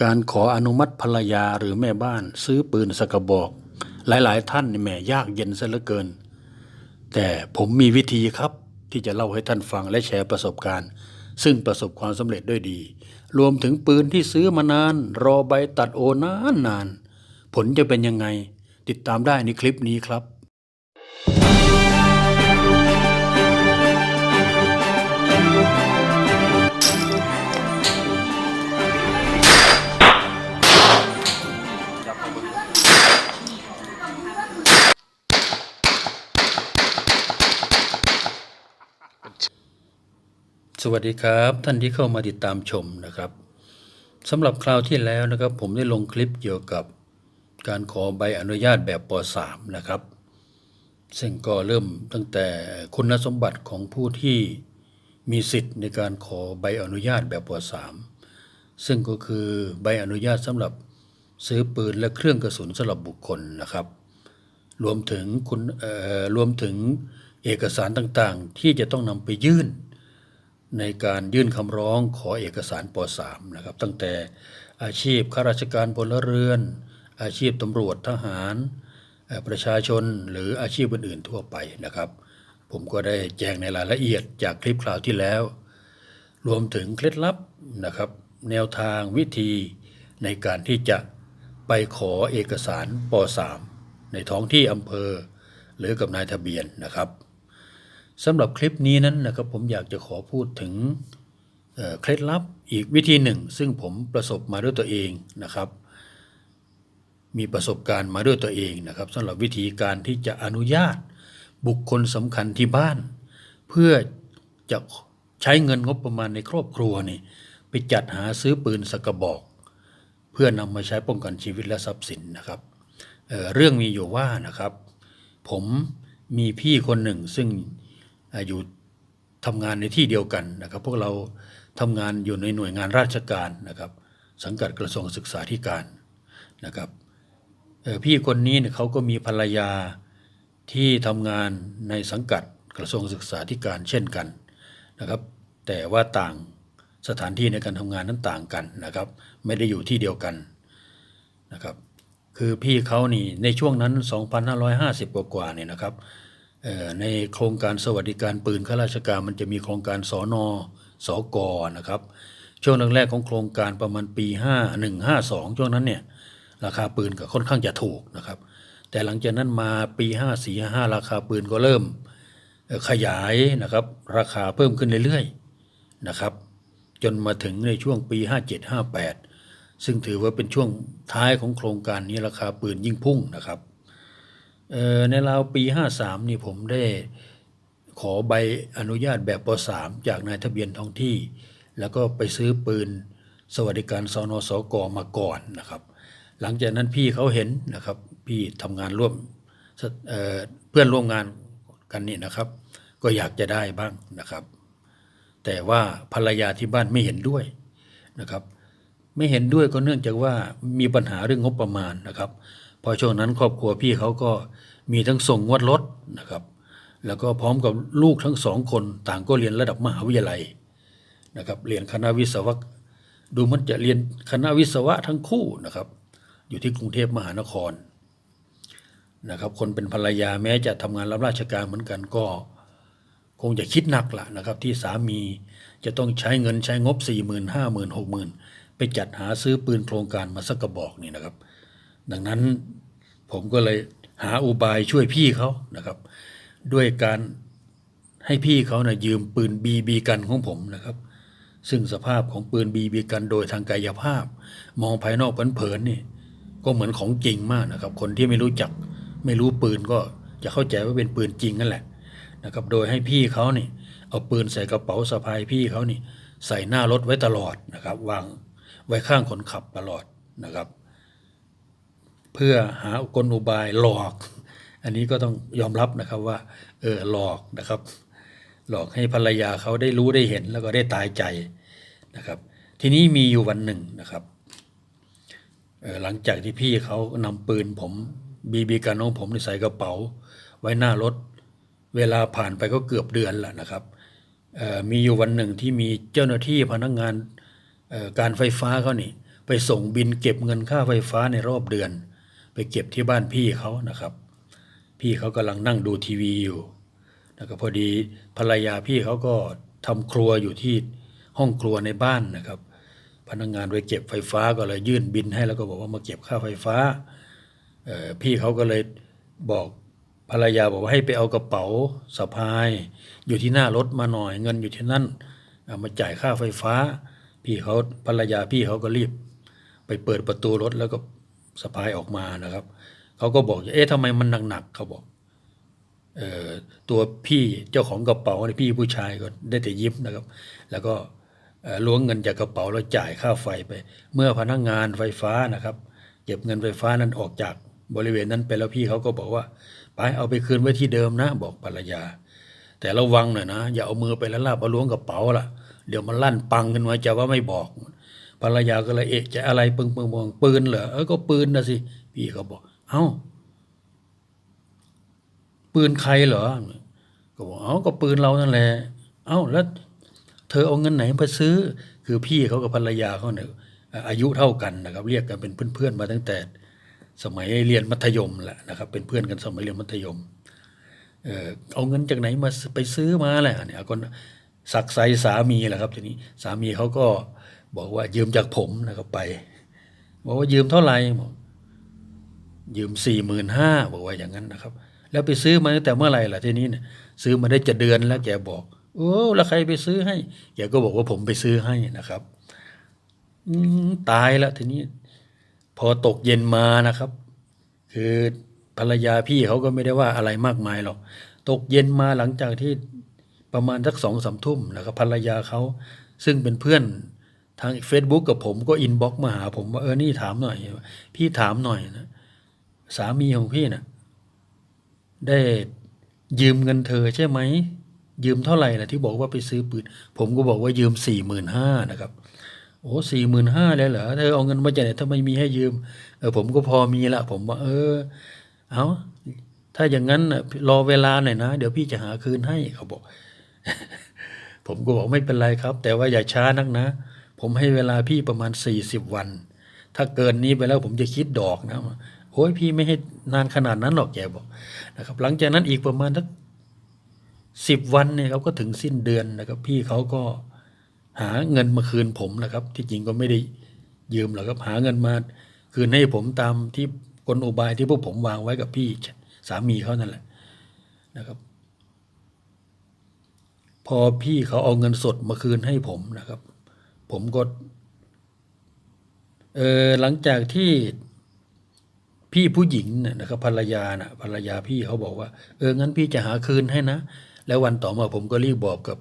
การขออนุมัติภรรยาหรือแม่บ้าน ซื้อปืนสกระบอก หลายๆ ท่านนี่แหมยากเย็นซะเหลือเกิน แต่ผมมีวิธีครับที่จะเล่าให้ท่านฟังและแชร์ประสบการณ์ ซึ่งประสบความสำเร็จด้วยดี รวมถึงปืนที่ซื้อมานาน รอใบตัดโอนานนาน ผลจะเป็นยังไง ติดตามได้ในคลิปนี้ครับ สวัสดีครับท่านที่เข้ามาติดตามชมนะครับสำหรับคราวที่แล้วนะครับผมได้ลงคลิปเกี่ยวกับการขอใบอนุญาตแบบป .3 นะครับ ซึ่งก็เริ่มตั้งแต่คุณสมบัติของผู้ที่มีสิทธิ์ในการขอใบอนุญาตแบบป .3 ซึ่งก็คือใบอนุญาตสำหรับซื้อปืนและเครื่องกระสุนสำหรับบุคคลนะครับ รวมถึงคุณเอ่อรวมถึงเอกสารต่างๆ ที่จะต้องนำไปยื่น ในการยื่นคำร้องขอเอกสารป .3 นะครับ ตั้งแต่อาชีพข้าราชการพลเรือน อาชีพตำรวจทหาร ประชาชนหรืออาชีพอื่นๆทั่วไปนะครับ ผมก็ได้แจ้งในรายละเอียดจากคลิปคราวที่แล้ว รวมถึงเคล็ดลับนะครับ แนวทางวิธีในการที่จะไปขอเอกสารป .3 ในท้องที่อำเภอ หรือกับนายทะเบียนนะครับ สำหรับคลิปนี้นั้นนะครับผมอยากจะขอพูดถึงเเคล็ดลับอีกวิธีหนึ่ง ซึ่งผมประสบมาด้วยตัวเองนะครับ มีประสบการณ์มาด้วยตัวเองนะครับสำหรับวิธีการที่จะอนุญาตบุคคลสำคัญที่บ้าน เพื่อจะใช้เงินงบประมาณในครอบครัวนี่ไปจัดหาซื้อปืนสกระบอก เพื่อนำมาใช้ป้องกันชีวิตและทรัพย์สินนะครับเเรื่องมีอยู่ว่านะครับ ผมมีพี่คนหนึ่งซึ่ง อยู่ทำงานในที่เดียวกันนะครับ พวกเราทำงานอยู่ในหน่วยงานราชการนะครับ สังกัดกระทรวงศึกษาธิการนะครับพี่คนนี้เนี่ยเขาก็มีภรรยาที่ทำงานในสังกัดกระทรวงศึกษาธิการเช่นกันนะครับ แต่ว่าต่างสถานที่ในการทำงานนั้นต่างกันนะครับ ไม่ได้อยู่ที่เดียวกันนะครับ คือพี่เขานี่ในช่วงนั้น 2,550 กว่ากว่าๆเนี่ยนะครับ ในโครงการสวัสดิการปืนข้าราชการมันจะมีโครงการสอนอสอกอนะครับ ช่วงแรกๆของโครงการประมาณปี 5 1 5 2 ช่วงนั้นเนี่ยราคาปืนก็ค่อนข้างจะถูกนะครับ แต่หลังจากนั้นมาปี5 4 5 ราคาปืนก็เริ่มขยายนะครับราคาเพิ่มขึ้นเรื่อยๆนะครับจนมาถึงในช่วงปี 57 58 ซึ่งถือว่าเป็นช่วงท้ายของโครงการนี้ราคาปืนยิ่งพุ่งนะครับ เอ่อในราวปี 53 นี่ผมได้ขอใบอนุญาตแบบป .3 จากนายทะเบียนท้องที่ แล้วก็ไปซื้อปืนสวัสดิการสนสกมาก่อนนะครับ หลังจากนั้นพี่เขาเห็นนะครับ พี่ทำงานร่วมเเพื่อนร่วมงานกันนี่นะครับ ก็อยากจะได้บ้างนะครับ แต่ว่าภรรยาที่บ้านไม่เห็นด้วยนะครับ ไม่เห็นด้วยก็เนื่องจากว่ามีปัญหาเรื่องงบประมาณนะครับ พอช่วงนั้นครอบครัวพี่เขาก็มีทั้งส่งงวดรถนะครับ แล้วก็พร้อมกับลูกทั้งสองคนต่างก็เรียนระดับมหาวิทยาลัยนะครับ เรียนคณะวิศวะดูมันจะเรียนคณะวิศวะทั้งคู่นะครับ อยู่ที่กรุงเทพมหานครนะครับ คนเป็นภรรยาแม้จะทำงานรับราชการเหมือนกันก็ คงจะคิดหนักละนะครับ ที่สามีจะต้องใช้เงินใช้งบ4 0 0 0 0 5 0 0 0 0 6 0 0 0 0ไปจัดหาซื้อปืนโครงการมาสักกระบอกนี่นะครับ ดังนั้นผมก็เลยหาอุบายช่วยพี่เขานะครับ ด้วยการให้พี่เขานะยืมปืนบีบีกันของผมนะครับ ซึ่งสภาพของปืนบีบีกันโดยทางกายภาพ มองภายนอกเผินๆนี่ก็เหมือนของจริงมากนะครับ คนที่ไม่รู้จักไม่รู้ปืนก็จะเข้าใจว่าเป็นปืนจริงนั่นแหละนะครับโดยให้พี่เขานี่เอาปืนใส่กระเป๋าสะพายพี่เขานี่ใส่หน้ารถไว้ตลอดนะครับวางไว้ข้างคนขับตลอดนะครับ เพื่อหากลอุบายหลอก อันนี้ก็ต้องยอมรับนะครับว่าเออหลอกนะครับ หลอกให้ภรรยาเขาได้รู้ได้เห็นแล้วก็ได้ตายใจนะครับ ทีนี้มีอยู่วันหนึ่งนะครับออหลังจากที่พี่เขานำปืนผมบีบีกันของผมใส่กระเป๋า ไว้หน้ารถ เวลาผ่านไปก็เกือบเดือนแล้วนะครับออมีอยู่วันหนึ่งที่มีเจ้าหน้าที่พนักงานออการไฟฟ้าเขานี่ ไปส่งบินเก็บเงินค่าไฟฟ้าในรอบเดือน ไปเก็บที่บ้านพี่เขานะครับ พี่เขากำลังนั่งดูทีวีอยู่นะครับพอดีภรรยาพี่เขาก็ทำครัวอยู่ที่ห้องครัวในบ้านนะครับ พนักงานไปเก็บไฟฟ้าก็เลยยื่นบินให้แล้วก็บอกว่ามาเก็บค่าไฟฟ้าพี่เขาก็เลยบอกภรรยาบอกว่าให้ไปเอากระเป๋าสะพาย อยู่ที่หน้ารถมาหน่อยเงินอยู่ที่นั่นามาจ่ายค่าไฟฟ้า พี่เขาภรรยาพี่เขาก็รีบ ไปเปิดประตูรถแล้วก็ สะพายออกมานะครับเขาก็บอกเอ๊ะทำไมมันหนักๆเขาบอกเอ่อตัวพี่เจ้าของกระเป๋าเนี่ยพี่ผู้ชายก็ได้แต่ยิ้มนะครับ แล้วก็ล้วงเงินจากกระเป๋าแล้วจ่ายค่าไฟไป เมื่อพนักงานไฟฟ้านะครับ เก็บเงินไฟฟ้านั้นออกจากบริเวณนั้นไปแล้วพี่เขาก็บอกว่าไปเอาไปคืนไว้ที่เดิมนะ บอกภรรยา แต่ระวังหน่อยนะ อย่าเอามือไปแล้วลาบเอาล้วงกระเป๋าล่ะ เดี๋ยวมันลั่นปังขึ้นมาจะว่าไม่บอก ภรรยาก็เลยเอะจะอะไรปึงปึงปึงปืนเหรอเออก็ปืนนะสิ พี่เขาบอก เอ้า ปืนใครเหรอก็บอกเอ้าก็ปืนเรานั่นแหละเอ้าแล้ว เธอเอาเงินไหนมาซื้อ คือพี่เขากับภรรยาเขาเนี่ยอายุเท่ากันนะครับ เรียกกันเป็นเพื่อนๆมาตั้งแต่ สมัยเรียนมัธยมแหละนะครับ เป็นเพื่อนกันสมัยเรียนมัธยมเออเอาเงินจากไหนมาไปซื้อมาแหละเนี่ยคนสักไซสามีแหละครับทีนี้สามีเขาก็ บอกว่ายืมจากผมนะครับไป บอกว่ายืมเท่าไหร่บอกยืมสี่หมื่นห้าบอกว่าอย่างนั้นนะครับ แล้วไปซื้อมาตั้งแต่เมื่อไหร่ล่ะทีนี้เนี่ยซื้อมาได้จะเดือนแล้วแกบอกโอ้แล้วใครไปซื้อให้แกก็บอกว่าผมไปซื้อให้นะครับ อืตายแล้วทีนี้ พอตกเย็นมานะครับ คือภรรยาพี่เขาก็ไม่ได้ว่าอะไรมากมายหรอกตกเย็นมาหลังจากที่ประมาณสักสองสามทุ่มนะครับภรรยาเขาซึ่งเป็นเพื่อน ทาง Facebook กับผมก็อินบ็อกมาหาผมว่าเออนี่ถามหน่อย พี่ถามหน่อยนะสามีของพี่น่ะ ได้ยืมเงินเธอใช่ไหม ยืมเท่าไหร่ล่ะที่บอกว่าไปซื้อปืน ผมก็บอกว่ายืมสี่หมื่นห้านะครับ โอ้สี่หมื่นห้าเลยเหรอเธอเอาเงินมาจากไหนถ้าไม่มีให้ยืม เออผมก็พอมีละ ผมว่า เออ เอาถ้าอย่างนั้นรอเวลาหน่อยนะ เดี๋ยวพี่จะหาคืนให้เขาบอก ผมก็บอกไม่เป็นไรครับ แต่ว่าอย่าช้านักนะ ผมให้เวลาพี่ประมาณสี่สิบวัน ถ้าเกินนี้ไปแล้วผมจะคิดดอกนะโอ้ยพี่ไม่ให้นานขนาดนั้นหรอกแกบอกนะครับ หลังจากนั้นอีกประมาณสักสิบวันเนี่ยเขาก็ถึงสิ้นเดือนนะครับ พี่เขาก็หาเงินมาคืนผมนะครับ ที่จริงก็ไม่ได้ยืมหรอกครับหาเงินมาคืนให้ผมตามที่กลอุบายที่พวกผมวางไว้กับพี่สามีเขานั่นแหละนะครับ พอพี่เขาเอาเงินสดมาคืนให้ผมนะครับ ผมก็เออหลังจากที่พี่ผู้หญิงน่ะนะครับภรรยาน่ะภรรยาพี่เขาบอกว่า เอองั้นพี่จะหาคืนให้นะ แล้ววันต่อมาผมก็รีบบอกกับ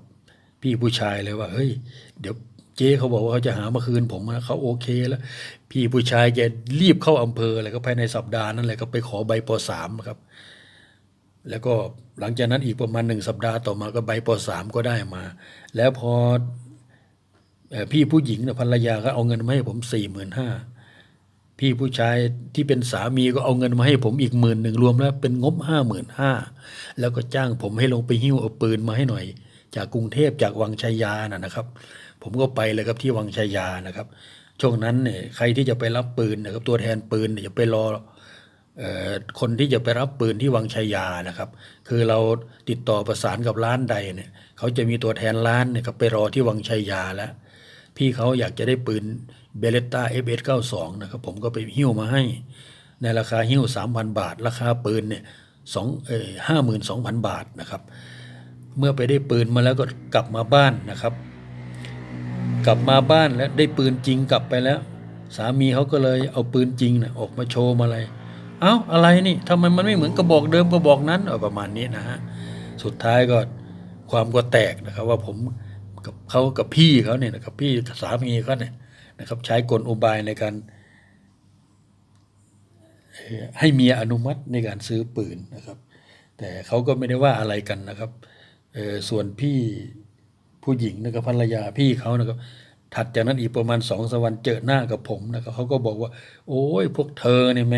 พี่ผู้ชายเลยว่า เฮ้ย เดี๋ยวเจ๊เขาบอกว่าเขาจะหามาคืนผมนะเขาโอเคแล้ว พี่ผู้ชายแกรีบเข้าอำเภอเลยก็ภายในสัปดาห์นั้นเลยก็ไปขอใบปสามครับ แล้วก็หลังจากนั้นอีกประมาณหนึ่งสัปดาห์ต่อมาก็ใบปสามก็ได้มา แล้วพอ พี่ผู้หญิงน่ะภรรยาก็เอาเงินมาให้ผมสี่หมื่นห้าพี่ผู้ชายที่เป็นสามีก็เอาเงินมาให้ผมอีกหมื่นหนึ่งรวมแล้วเป็นงบห้าหมื่นห้าแล้วก็จ้างผมให้ลงไปหิ้วเอาปืนมาให้หน่อย จากกรุงเทพจากวังชัยยานะนะครับ ผมก็ไปเลยครับที่วังชัยยานะครับ ช่วงนั้นเนี่ยใครที่จะไปรับปืนนะครับตัวแทนปืนเนี่ยอย่าไปรอเอ่อคนที่จะไปรับปืนที่วังชัยยานะครับ คือเราติดต่อประสานกับร้านใดเนี่ยเขาจะมีตัวแทนร้านเนี่ยก็ไปรอที่วังชัยยาแล้ว พี่เขาอยากจะได้ปืนเบเลต้า FS92 นะครับ ผมก็ไปหิ้วมาให้ ในราคาหิ้ว 3,000 บาท ราคาปืนเนี่ยสองเออห้าหมื่นสองพันบาทนะครับ เมื่อไปได้ปืนมาแล้วก็กลับมาบ้านนะครับ กลับมาบ้านแล้วได้ปืนจริงกลับไปแล้ว สามีเขาก็เลยเอาปืนจริงนะออกมาโชว์มาเลยเอ้าอะไรนี่ทำไมมันไม่เหมือนกระบอกเดิมกระบอกนั้นออประมาณนี้นะฮะสุดท้ายก็ความก็แตกนะครับว่าผม กับเขากับพี่เขาเนี่ยนะครับพี่สามีเขาเนี่ยนะครับ ใช้กลอุบายในการ ให้เมียอนุมัติในการซื้อปืนนะครับ แต่เขาก็ไม่ได้ว่าอะไรกันนะครับส่วนพี่ผู้หญิงนะครับภรรยาพี่เขานะครับ ถัดจากนั้นอีกประมาณสองสามวันเจอหน้ากับผมนะครับเขาก็บอกว่า โอ้ยพวกเธอเนี่ยแหม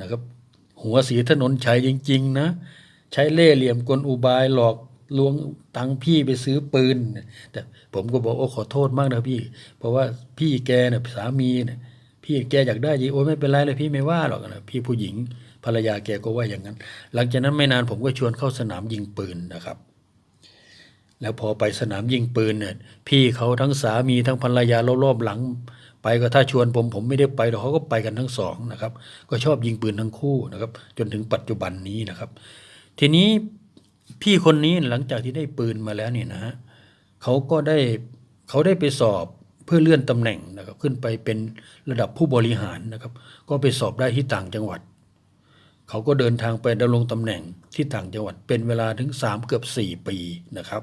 นะครับ หัวสีถนนชัยจริง ๆ นะ ใช้เล่ห์เหลี่ยมกลอุบายหลอก ลวงตังพี่ไปซื้อปืนแต่ผมก็บอกโอ้ขอโทษมากนะพี่ เพราะว่าพี่แกเนี่ยสามีเนี่ยพี่แกอยากได้จริงโอ้ไม่เป็นไรเลยพี่ไม่ว่าหรอกนะพี่ผู้หญิงภรรยาแกก็ว่าอย่างนั้น หลังจากนั้นไม่นานผมก็ชวนเข้าสนามยิงปืนนะครับ แล้วพอไปสนามยิงปืนเนี่ยพี่เขาทั้งสามีทั้งภรรยารอบๆหลัง ไปก็ถ้าชวนผมผมไม่ได้ไปหรอกเขาก็ไปกันทั้งสองนะครับ ก็ชอบยิงปืนทั้งคู่นะครับ จนถึงปัจจุบันนี้นะครับ ทีนี้ พี่คนนี้หลังจากที่ได้ปืนมาแล้วเนี่ยนะฮะเขาก็ได้เขาได้ไปสอบเพื่อเลื่อนตำแหน่งนะครับขึ้นไปเป็นระดับผู้บริหารนะครับ ก็ไปสอบได้ที่ต่างจังหวัด เขาก็เดินทางไปดำรงตำแหน่งที่ต่างจังหวัดเป็นเวลาถึง 3 เกือบ 4 ปีนะครับ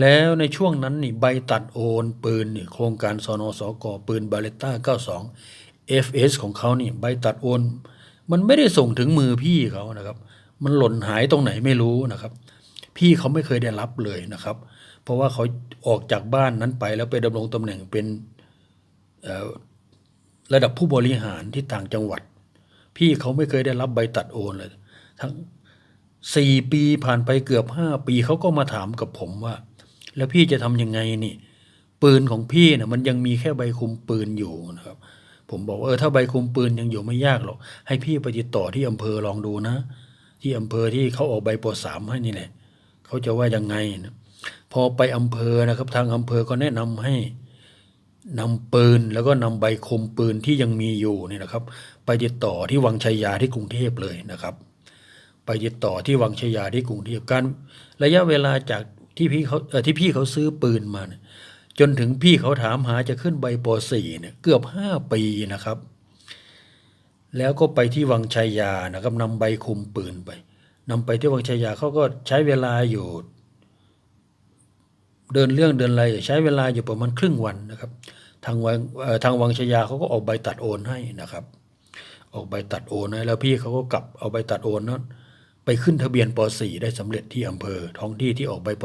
แล้วในช่วงนั้นนี่ใบตัดโอนปืนนี่โครงการสนสกปืนบาเลต้า 92 FS ของเขานี่ใบตัดโอน มันไม่ได้ส่งถึงมือพี่เขานะครับ มันหล่นหายตรงไหนไม่รู้นะครับ พี่เขาไม่เคยได้รับเลยนะครับ เพราะว่าเขาออกจากบ้านนั้นไปแล้วไปดำรงตำแหน่งเป็นระดับผู้บริหารที่ต่างจังหวัด พี่เขาไม่เคยได้รับใบตัดโอนเลย ทั้งสี่ปีผ่านไปเกือบห้าปีเขาก็มาถามกับผมว่า แล้วพี่จะทำยังไงนี่ปืนของพี่นี่ยมันยังมีแค่ใบคุมปืนอยู่นะครับ ผมบอกว่าเออถ้าใบคุมปืนยังอยู่ไม่ยากหรอกให้พี่ไปติดต่อที่อำเภอลองดูนะ ที่อำเภอที่เขาออกใบปสามให้นี่แหละเขาจะว่ายังไงนะพอไปอำเภอนะครับ ทางอำเภอก็แนะนำให้นำปืนแล้วก็นำใบคมปืนที่ยังมีอยู่นี่นะครับ ไปติดต่อที่วังชัยยาที่กรุงเทพเลยนะครับ ไปติดต่อที่วังชัยยาที่กรุงเทพการระยะเวลาจากที่พี่เขาเออที่พี่เขาซื้อปืนมา จนถึงพี่เขาถามหาจะขึ้นใบป .4 เนี่ยเกือบห้าปีนะครับ แล้วก็ไปที่วังชัยยานะครับนำใบคุมปืนไปนำไปที่วังชัยยาเขาก็ใช้เวลาอยู่เดินเรื่องเดินอะไรใช้เวลาอยู่ประมาณครึ่งวันนะครับ ทางวังทางวังชยาเขาก็ออกใบตัดโอนให้นะครับ ออกใบตัดโอนให้แล้วพี่เขาก็กลับเอาใบตัดโอนนั้นไปขึ้นทะเบียนป .4 ได้สำเร็จที่อำเภอท้องที่ที่ออกใบป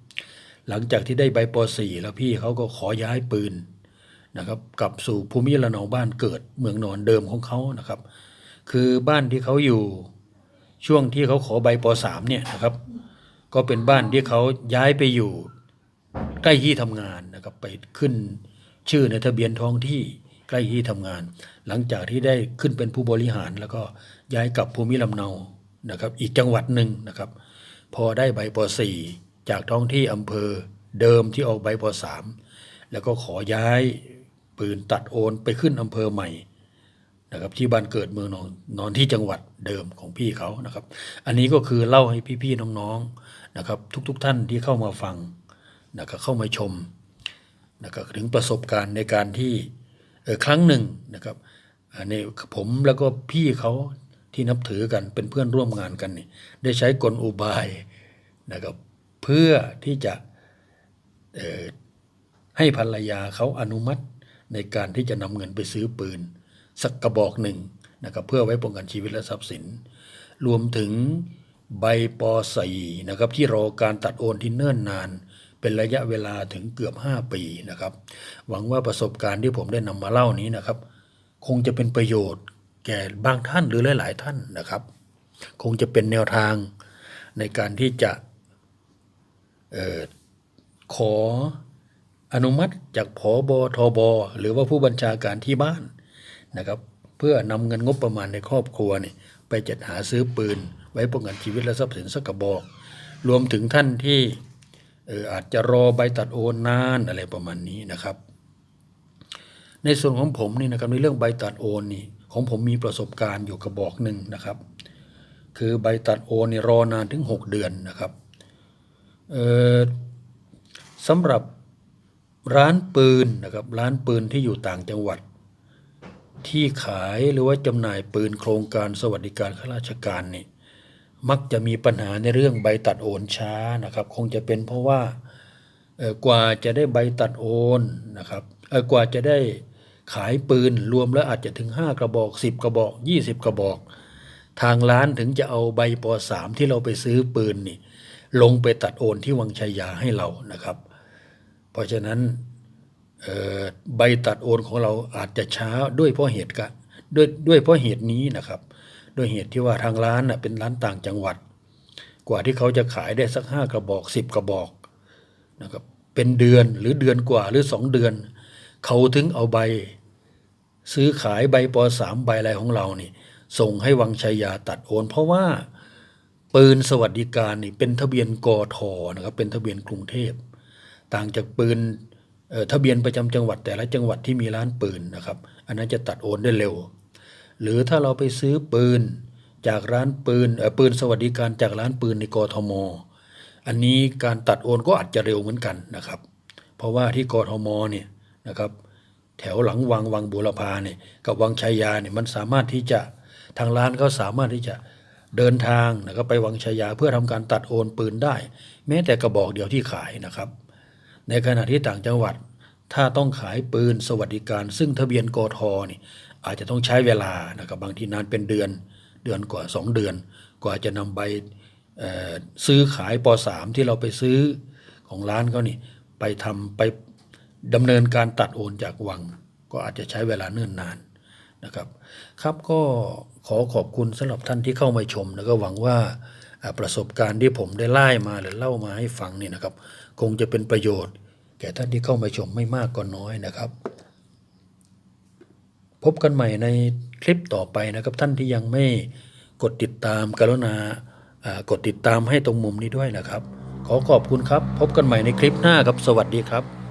.3 หลังจากที่ได้ใบป .4 แล้วพี่เขาก็ขอย้ายปืน นะครับกลับสู่ภูมิลำเนาบ้านเกิดเมืองนอนเดิมของเขานะครับ คือบ้านที่เขาอยู่ช่วงที่เขาขอใบป .3 เนี่ยนะครับก็เป็นบ้านที่เขาย้ายไปอยู่ใกล้ที่ทำงานนะครับไปขึ้นชื่อในทะเบียนท้องที่ใกล้ที่ทำงาน หลังจากที่ได้ขึ้นเป็นผู้บริหาร แล้วก็ย้ายกลับภูมิลำเนานะครับ อีกจังหวัดหนึ่งนะครับ พอได้ใบป .4 จากท้องที่อำเภอเดิมที่ออกใบป .3 แล้วก็ขอย้าย ปืนตัดโอนไปขึ้นอำเภอใหม่นะครับที่บ้านเกิดเมืองนอนนอนที่จังหวัดเดิมของพี่เขานะครับ อันนี้ก็คือเล่าให้พี่ๆน้องๆนะครับ ทุกๆท่านที่เข้ามาฟังนะครับเข้ามาชมนะครับถึงประสบการณ์ในการที่เออครั้งหนึ่งนะครับอันนผมแล้วก็พี่เขาที่นับถือกันเป็นเพื่อนร่วมงานกันนี่ได้ใช้กลอุบายนะครับเพื่อที่จะให้ภรรยาเขาอนุมัติ ในการที่จะนำเงินไปซื้อปืน สักกระบอกหนึ่งนะครับเพื่อไว้ป้องกันชีวิตและทรัพย์สิน รวมถึงใบป .4 นะครับที่รอการตัดโอนที่เนิ่นนาน เป็นระยะเวลาถึงเกือบ 5 ปีนะครับ หวังว่าประสบการณ์ที่ผมได้นำมาเล่านี้นะครับ คงจะเป็นประโยชน์แก่บางท่านหรือหลาย ๆ ท่านนะครับ คงจะเป็นแนวทางในการที่จะขอ อนุมัติจากผอบทบหรือว่าผู้บัญชาการที่บ้านนะครับ เพื่อนำเงินงบประมาณในครอบครัวเนี่ยไปจัดหาซื้อปืน ไว้ป้องกันชีวิตและทรัพย์สินสักกระบอก รวมถึงท่านที่เอออาจจะรอใบตัดโอนนานอะไรประมาณนี้นะครับ ในส่วนของผมนี่นะครับในเรื่องใบตัดโอนนี่ของผมมีประสบการณ์อยู่กระบอกหนึ่งนะครับ คือใบตัดโอนนี่รอนานถึง 6 เดือนนะครับเออสำหรับ ร้านปืนนะครับร้านปืนที่อยู่ต่างจังหวัด ที่ขายหรือว่าจำหน่ายปืนโครงการสวัสดิการข้าราชการนี่มักจะมีปัญหาในเรื่องใบตัดโอนช้านะครับ คงจะเป็นเพราะว่ากว่าจะได้ใบตัดโอนนะครับกว่าจะได้ขายปืนรวมแล้วอาจจะถึง 5 กระบอก 10 กระบอก 20 กระบอก ทางร้านถึงจะเอาใบป .3 ที่เราไปซื้อปืนนี่ลงไปตัดโอนที่วังชัยยาให้เรานะครับ เพราะฉะนั้นใบตัดโอนของเราอาจจะช้าด้วยเพราะเหตุกะด้วยด้วยเพราะเหตุนี้นะครับ ด้วยเหตุที่ว่าทางร้านนะเป็นร้านต่างจังหวัด กว่าที่เขาจะขายได้สักห้ากระบอกสิบกระบอกนะครับเป็นเดือนหรือเดือนกว่าหรือสองเดือน เขาถึงเอาใบ ซื้อขายใบปสามใบอะไรของเรานี่ ส่งให้วังชัยยาตัดโอน เพราะว่าปืนสวัสดิการนี่เป็นทะเบียนกทนะครับเป็นทะเบียนกรุงเทพ ต่างจากปืนทะเบียนประจำจังหวัดแต่ละจังหวัดที่มีร้านปืนนะครับ อันนั้นจะตัดโอนได้เร็ว หรือถ้าเราไปซื้อปืนจากร้านปืนปืนสวัสดิการจากร้านปืนในกทม อันนี้การตัดโอนก็อาจจะเร็วเหมือนกันนะครับ เพราะว่าที่กทมเนี่ยนะครับ แถวหลังวังวังบุรพาเนี่ยกับวังชัยยาเนี่ยมันสามารถที่จะทางร้านเขาสามารถที่จะเดินทางนะครับไปวังชัยยาเพื่อทำการตัดโอนปืนได้ แม้แต่กระบอกเดียวที่ขายนะครับ ในขณะที่ต่างจังหวัด ถ้าต้องขายปืนสวัสดิการ ซึ่งทะเบียนกทนี่อาจจะต้องใช้เวลานะครับบางทีนานเป็นเดือนเดือนกว่า 2 เดือน กว่าจะนำใบซื้อขายป .3 ที่เราไปซื้อของร้านเขานี่ไปทำไปดำเนินการตัดโอนจากวัง ก็อาจจะใช้เวลาเนิ่นนานนะครับ ครับก็ขอขอบคุณสำหรับท่านที่เข้ามาชมแล้วก็หวังว่า ประสบการณ์ที่ผมได้ไล่มาหรือเล่ามาให้ฟังนี่นะครับ คงจะเป็นประโยชน์ แก่ท่านที่เข้ามาชมไม่มากก็น้อยนะครับ พบกันใหม่ในคลิปต่อไปนะครับท่านที่ยังไม่กดติดตามกรุณาอ่ากดติดตามให้ตรงมุมนี้ด้วยนะครับ ขอขอบคุณครับ พบกันใหม่ในคลิปหน้าครับสวัสดีครับ